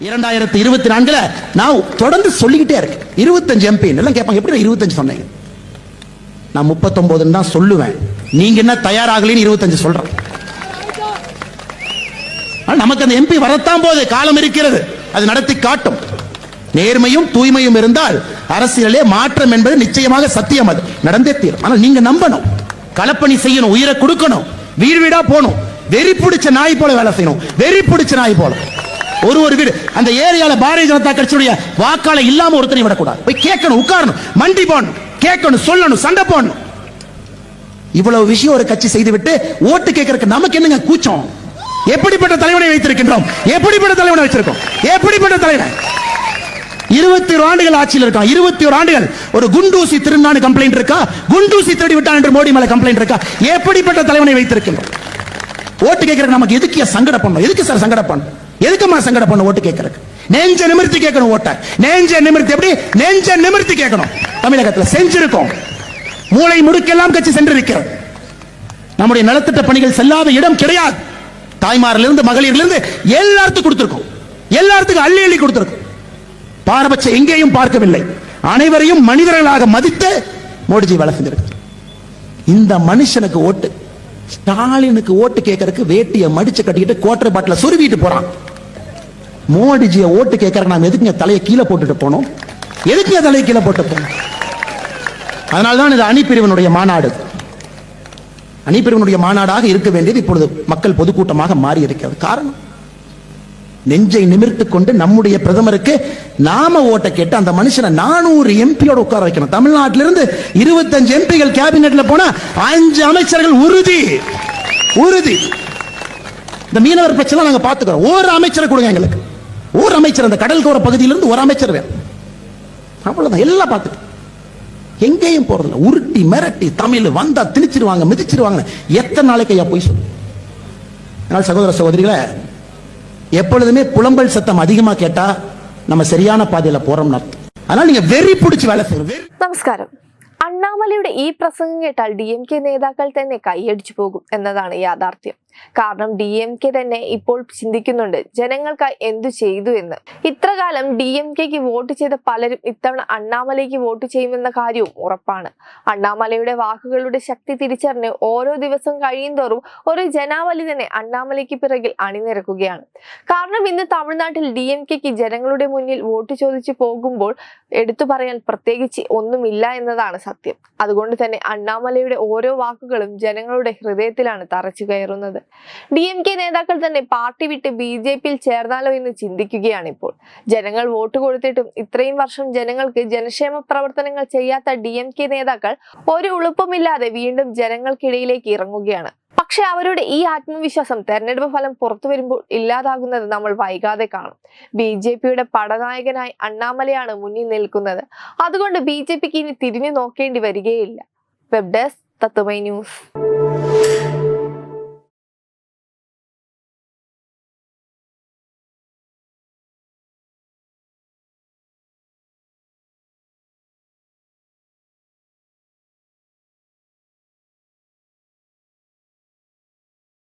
இரண்டாயிரத்தி இருபத்தி நான்குல நான் தொடர்ந்து சொல்லிக்கிட்டே இருக்கேன். இருபத்தஞ்சு எம்பி எல்லாம் கேட்பாங்க எப்படி இருபத்தஞ்சு சொன்னீங்க? நான் முப்பத்தொன்பதுன்னு தான் சொல்லுவேன். நீங்க என்ன தயாராகலன்னு இருபத்தஞ்சு சொல்றேன். ஆனா, நமக்கு அந்த எம்பி வரத்தான் போது காலம் இருக்கிறது. அது நடத்தி காட்டும். நேர்மையும் தூய்மையும் இருந்தால் அரசியலே மாற்றம் என்பது நிச்சயமாக சத்தியம் அது. நடந்தே தீரும். ஆனால் நீங்க நம்பணும். களப்பணி செய்யணும் உயிரை கொடுக்கணும். வீடு வீடா போகணும். வெறி பிடிச்ச நாய் போல வேலை செய்யணும். வெறி பிடிச்ச நாய் போல. ஒரு ஒரு வீடு. அந்த ஏரியால பாரதிய ஜனதா கட்சியுடைய வாக்காள இல்லாம ஒருத்தரை விடக்கூடாது. போய் கேட்கணும் உட்காரணும் மண்டி போடணும் கேட்கணும் சொல்லணும் சண்டை போடணும். இவ்வளவு விஷயம் ஒரு கட்சி செய்துவிட்டு ஓட்டு கேட்கறதுக்கு நமக்கு என்னங்க கூச்சம்? எப்படிப்பட்ட தலைவனை வைத்திருக்கின்றோம்? எப்படிப்பட்ட தலைவனை வச்சிருக்கோம் எப்படிப்பட்ட தலைவன்? இருபத்தி ஒரு ஆண்டுகள் ஆட்சியில் இருக்கான். இருபத்தி ஒரு ஆண்டுகள். ஒரு குண்டூசி திருநாடு கம்ப்ளைண்ட் இருக்கா? குண்டூசி தேடி விட்டான் என்று மோடி மேல கம்ப்ளைண்ட் இருக்கா? எப்படிப்பட்ட தலைவனை வைத்திருக்கின்றோம்? ஓட்டு கேட்கிற நமக்கு எதுக்கு சங்கட பண்ணணும்? எதுக்கு சார் சங்கட பண்ணும் எதுக்குமா சங்கட பண்ண ஓட்டு கேட்கறதுக்கு? நெஞ்ச நிமிர்த்தி கேட்கணும் ஓட்ட. நெஞ்ச நிமிர்த்தி எப்படி? நெஞ்ச நிமிர்த்தி கேட்கணும். தமிழகத்தில் செஞ்சிருக்கோம். மூளை முடுக்கெல்லாம் கட்சி சென்றிருக்கிறது. நம்முடைய நலத்திட்ட பணிகள் செல்லாத இடம் கிடையாது. தாய்மாரிலிருந்து மகளிரிலிருந்து எல்லாத்துக்கும் கொடுத்திருக்கோம். எல்லாத்துக்கும் அள்ளி அள்ளி கொடுத்திருக்கோம். பாரபட்சம் எங்கேயும் பார்க்கவில்லை. அனைவரையும் மனிதர்களாக மதித்து மோடிஜி வேலை இந்த மனுஷனுக்கு ஓட்டு. ஸ்டாலினுக்கு ஓட்டு கேட்கறதுக்கு வேட்டியை மடிச்சு கட்டிக்கிட்டு குவார்டர் பாட்டில சொருவிட்டு போறான். மோடிஜியை ஓட்டு கேட்கறக்கு நாம எதுக்குங்க தலையை கீழே போட்டுட்டு போனோம்? எதுக்குங்க தலையை கீழே போட்டு போனோம்? அதனால்தான் இது அணிப்பிரிவனுடைய மாநாடு. அணிப்பிரிவனுடைய மாநாடாக இருக்க வேண்டியது இப்பொழுது மக்கள் பொதுக்கூட்டமாக மாறி இருக்கிறது. காரணம்? நெஞ்சை நிமிர்த்து கொண்டு நம்முடைய பிரதமருக்கு நாம ஓட்ட கேட்டு அந்த மனுஷனை நானூறு எம்பியோட உட்கார வைக்கணும். தமிழ்நாட்டிலிருந்து இருபத்தஞ்சு எம்பிகள் கேபினெட்ல போனா அஞ்சு அமைச்சர்கள் உறுதி. உறுதி. இந்த மீனவர் பிரச்சனை நாங்க பாத்துக்கிறோம் ஒரு அமைச்சரை கொடுங்க எங்களுக்கு. ஒரு அமைச்சர் அந்த கடல்கோர பகுதியிலிருந்து ஒரு அமைச்சர் வேணும். அவ்வளவுதான். எல்லாம் பார்த்துட்டு. எங்கேயும் போறதில்ல. உருட்டி மிரட்டி தமிழ் வந்தா திணிச்சிருவாங்க மிதிச்சிருவாங்க எத்தனை நாளைக்கு ஐயா போய் சொல்லு? அதனால் சகோதர சகோதரிகளை எப்பொழுதுமே புலம்பல் சத்தம் அதிகமா கேட்டா நம்ம சரியான பாதையில போறோம்னு அர்த்தம் அதனால நீங்க வெறி பிடிச்சு வேலை செய்யணும் வெறி നമസ്കാരം അണ്ണാമലയുടെ ഈ പ്രസംഗം കേട്ടാൽ ഡി എം കെ നേതാക്കൾ തന്നെ കൈയടിച്ചു പോകും എന്നതാണ് യാഥാർത്ഥ്യം കാരണം ഡി എം കെ തന്നെ ഇപ്പോൾ ചിന്തിക്കുന്നുണ്ട് ജനങ്ങൾക്ക് എന്തു ചെയ്തു എന്ന്. ഇത്രകാലം ഡി എം കെക്ക് വോട്ട് ചെയ്ത പലരും ഇത്തവണ അണ്ണാമലയ്ക്ക് വോട്ട് ചെയ്യുമെന്ന കാര്യവും ഉറപ്പാണ്. അണ്ണാമലയുടെ വാക്കുകളുടെ ശക്തി തിരിച്ചറിഞ്ഞ് ഓരോ ദിവസം കഴിയുന്തോറും ഒരു ജനാവലി തന്നെ അണ്ണാമലയ്ക്ക് പിറകിൽ അണിനിരക്കുകയാണ്. കാരണം ഇന്ന് തമിഴ്നാട്ടിൽ ഡി എം കെക്ക് ജനങ്ങളുടെ മുന്നിൽ വോട്ട് ചോദിച്ചു പോകുമ്പോൾ എടുത്തു പറയാൻ പ്രത്യേകിച്ച് ഒന്നുമില്ല എന്നതാണ് സത്യം. അതുകൊണ്ട് തന്നെ അണ്ണാമലയുടെ ഓരോ വാക്കുകളും ജനങ്ങളുടെ ഹൃദയത്തിലാണ് തറച്ചു കയറുന്നത്. ഡി എം കെ നേതാക്കൾ തന്നെ പാർട്ടി വിട്ട് ബി ജെ പിയിൽ ചേർന്നാലോ എന്ന് ചിന്തിക്കുകയാണ് ഇപ്പോൾ. ജനങ്ങൾ വോട്ട് കൊടുത്തിട്ടും ഇത്രയും വർഷം ജനങ്ങൾക്ക് ജനക്ഷേമ പ്രവർത്തനങ്ങൾ ചെയ്യാത്ത ഡി എം കെ നേതാക്കൾ ഒരു ഉളുപ്പമില്ലാതെ വീണ്ടും ജനങ്ങൾക്കിടയിലേക്ക് ഇറങ്ങുകയാണ്. പക്ഷെ അവരുടെ ഈ ആത്മവിശ്വാസം തെരഞ്ഞെടുപ്പ് ഫലം പുറത്തു വരുമ്പോൾ ഇല്ലാതാകുന്നത് നമ്മൾ വൈകാതെ കാണും. ബി ജെ പിയുടെ പടനായകനായി അണ്ണാമലയാണ് മുന്നിൽ നിൽക്കുന്നത്. അതുകൊണ്ട് ബി ജെ പിക്ക് ഇനി തിരിഞ്ഞു നോക്കേണ്ടി വരികയില്ല. വെബ് ഡെസ്ക് തത്തുമൈ ന്യൂസ്